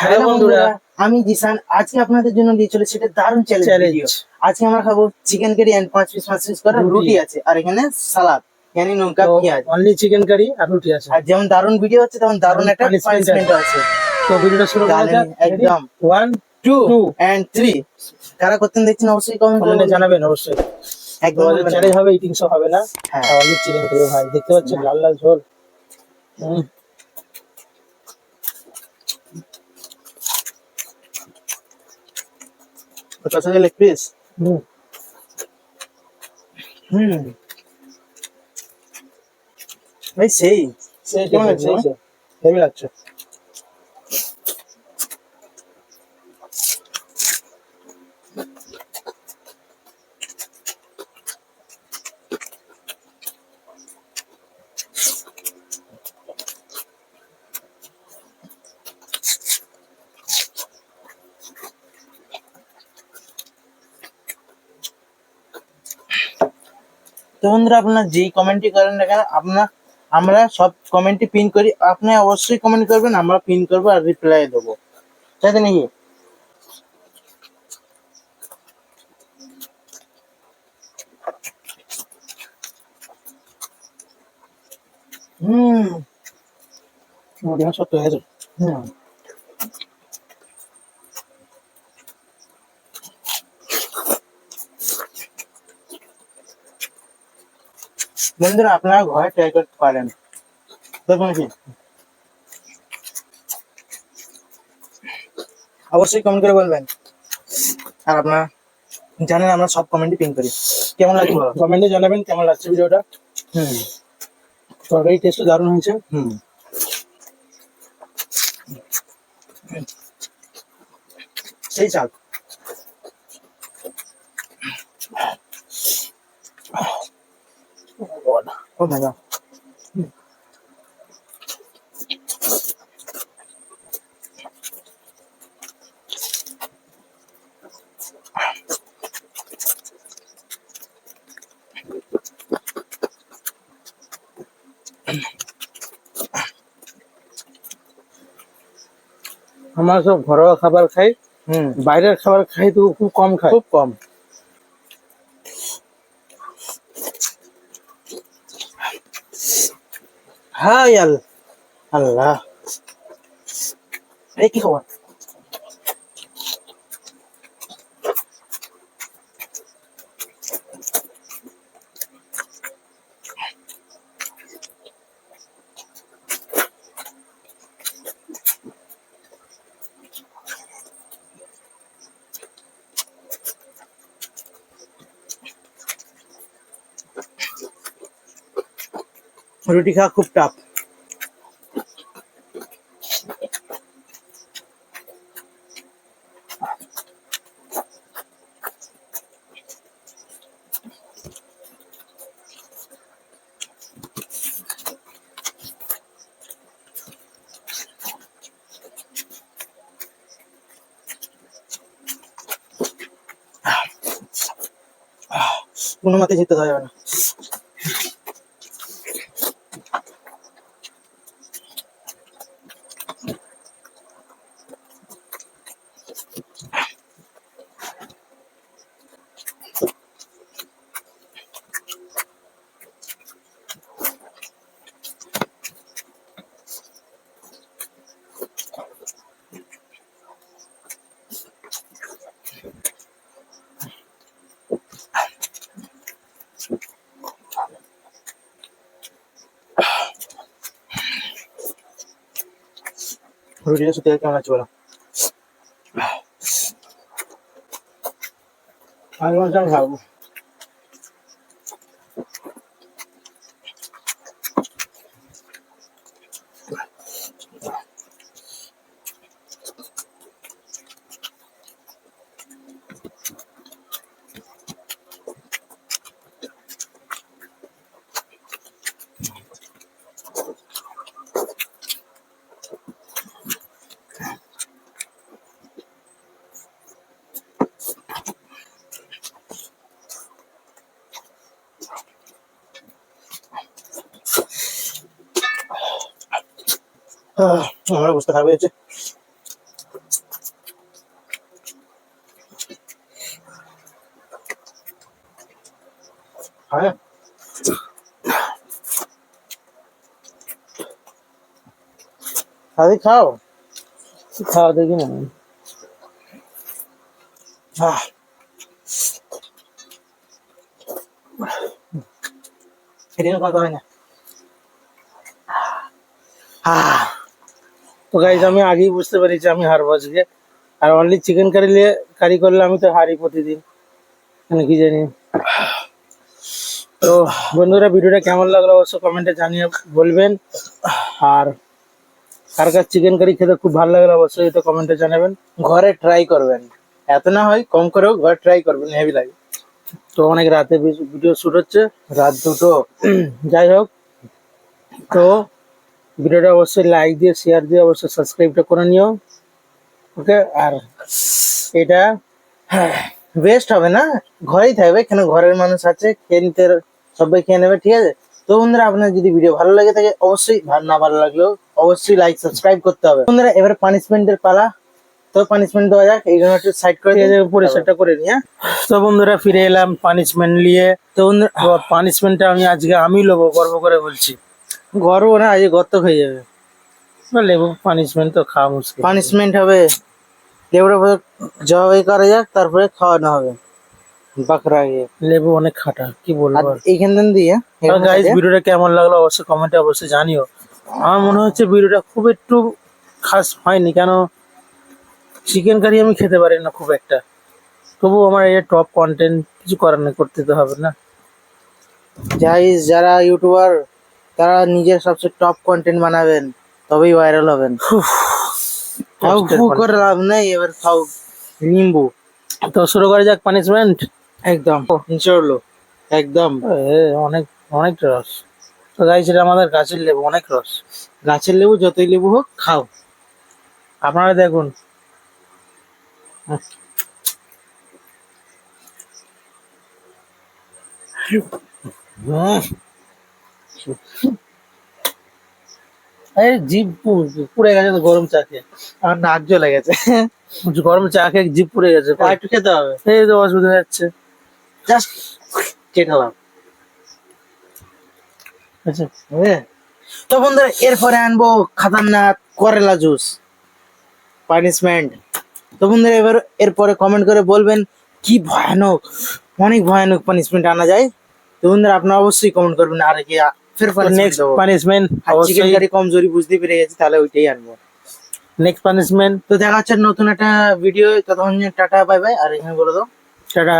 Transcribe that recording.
Hello বন্ধুরা আমি জিসান। আজকে আপনাদের জন্য নিয়ে চলেছি এটা দারুণ চ্যালেঞ্জ আজকে আমরা খাব চিকেন কারি এন্ড পাঁচ পিস পাঁচ পিস করে রুটি। আছে আর এখানে সালাদ ইয়ানি নৌকা পেঁয়াজ। অনলি চিকেন কারি আর রুটি আছে। আর যেমন দারুণ ভিডিও হচ্ছে তেমন দারুণ একটা পানিশমেন্ট আছে। তো ভিডিওটা শুরু করা যাক। একদম। One two Two. And three কারা করতেন দেখছেন অবশ্যই কমেন্ট জানাবেন অবশ্যই। একদম চ্যালেঞ্জ হবে ইটিং শো হবে না। হ্যাঁ। অনলি চিকেন কারি ভাই দেখতে পাচ্ছেন লাল লাল ঝোল। হুম, পঞ্চাশ লেগ পিস হুম হুম ভাই সেই সেই কেমন কেমন লাগছে, লাগছে হেভি লাগছে তো বন্ধুরা, আপনার যেই কমেন্টই করেন না কেন, আপনার, আমরা সব কমেন্টই পিন করি। আপনি অবশ্যই কমেন্ট করবেন, আমরা পিন করব আর রিপ্লাই দেবো। তাই তো নাকি? হুম। সত্য হয়ে বন্ধুরা আপনারা ঘরে ট্রাই করতে পারেন। অবশ্যই কমেন্ট করে বলবেন। আর আপনারা জানেন আমরা সব কমেন্টই পিন করি। কেমন লাগছে? কমেন্টে জানাবেন কেমন লাগছে ভিডিওটা? হুম। তরকারি টেস্ট দারুণ হয়েছে। হুম। সেই চাল। ও মাই গড আমরা সব ঘরোয়া খাবার খাই হুম। বাইরের খাবার খাই তো খুব কম খাই খুব কম। হাই আল আল্লাহ। এই কি খবর? রুটি খাওয়া খুব টাফ কোনো মতে যেতে দেওয়া না। রুটিটা সত্যি কেমন লাগছে বলো আর আমার অবস্থা খারাপ হয়েছে হ্যাঁ। আরে খাও। দেখি না। Ah. Queria jogar agora. তো গাইজ আমি আগেই বুঝতে পেরেছি আমি হারবো আজকে আর অনলি চিকেন কারি নিয়ে কারি করলে আমি তো হারি প্রতিদিন। মানে কি জানি। তো বন্ধুরা, ভিডিওটা কেমন লাগল অবশ্য কমেন্টে জানিয়ে বলবেন। আর কার কার চিকেন কারি খেতে খুব ভালো লাগল অবশ্যই এটা কমেন্টে জানাবেন। ঘরে ট্রাই করবেন। এত না হয় কম করেও ঘরে ট্রাই করবেন হেভি লাগে। তো অনেক রাতে ভিডিও শুট হচ্ছে, রাত দুটো। যাই হোক, তো ভিডিওটা অবশ্যই লাইক দিয়ে শেয়ার দিয়ে অবশ্যই সাবস্ক্রাইবটা করে নিও। ওকে আর এটা বেস্ট হবে না। ঘরেই থাকবে এখানে ঘরের মানুষ আছে খেয়ে নিতে সবাই খেয়ে নেবে ঠিক আছে? তো বন্ধুরা আপনার যদি ভিডিও ভালো লাগে থাকে অবশ্যই ভালো না ভালো লাগলেও অবশ্যই লাইক সাবস্ক্রাইব করতে হবে। বন্ধুরা এবার পানিশমেন্টের পালা। তো পানিশমেন্ট দেওয়া যাক এইগুলো একটু সাইড করে পরিষ্কারটা করে নিয়ে তো বন্ধুরা ফিরে এলাম পানিশমেন্ট নিয়ে। তো বন্ধুরা পানিশমেন্টটা আমি আজকে আমি নেব গর্ব করে বলছি। গরম না আজ গর্ত হয়ে যাবে। লেবু পানিশমেন্ট তো খাওয়া মুশকিল। পানিশমেন্ট হবে। লেবুটা জবাই করা যাক তারপরে খাওয়ানো হবে। বাকরা গিয়ে। লেবু অনেক খাটা কি বলব এইখান দিয়ে থেকে- ভিডিওটা কেমন লাগল অবশ্যই কমেন্টে অবশ্যই জানিও। আমার মনে হচ্ছে ভিডিওটা খুব একটু খাস হয়নি কেন চিকেন কারি আমি খেতে পারি না খুব একটা। তবু আমার এই টপ কন্টেন্ট কিছু করার নেই করতে তো হবে না। যাই যারা ইউটিউবার তারা নিজের সবচেয়ে টপ কন্টেন্ট বানাবেন তবেই ভাইরাল হবেন। করে লাভ নেই এবার খাও নিম্বু। তো শুরু করা যাক পানিশমেন্ট একদম চলল একদম। অনেক অনেক রস। তো গাইজ এটা আমাদের গাছের লেবু অনেক রস। গাছের লেবু যতই লেবু হোক খাও। আপনারা দেখুন। এই জিভ পু- পুড়ে গেছে তো গরম চা খেয়ে। আমার নাক জ্বলে গেছে। গরম চা খেয়ে জিভ পুড়ে গেছে। আর একটু খেতে হবে? এই তো অসুবিধা হয়ে যাচ্ছে। জাস্ট চেটালাম আচ্ছা। হ্যাঁ। তো বন্ধুরা এরপরে আনব খাতারনাক করেলা জুস। পানিশমেন্ট। তো বন্ধুরা এবার এরপরে কমেন্ট করে বলবেন কি ভয়ানক অনেক ভয়ানক পানিশমেন্ট আনা যায়? তো বন্ধুরা আপনারা অবশ্যই কমেন্ট করবেন আর কি আ- ফের নেক্সট পানিশমেন্ট অবশ্যই কারি কমজোরি বুঝতে পেরে গেছি তাহলে ওইটাই আনব। নেক্সট পানিশমেন্ট তো দেখা হচ্ছে নতুন একটা ভিডিও ততক্ষণ টাটা বাই বাই আর এখানে বলে দাও। টাটা।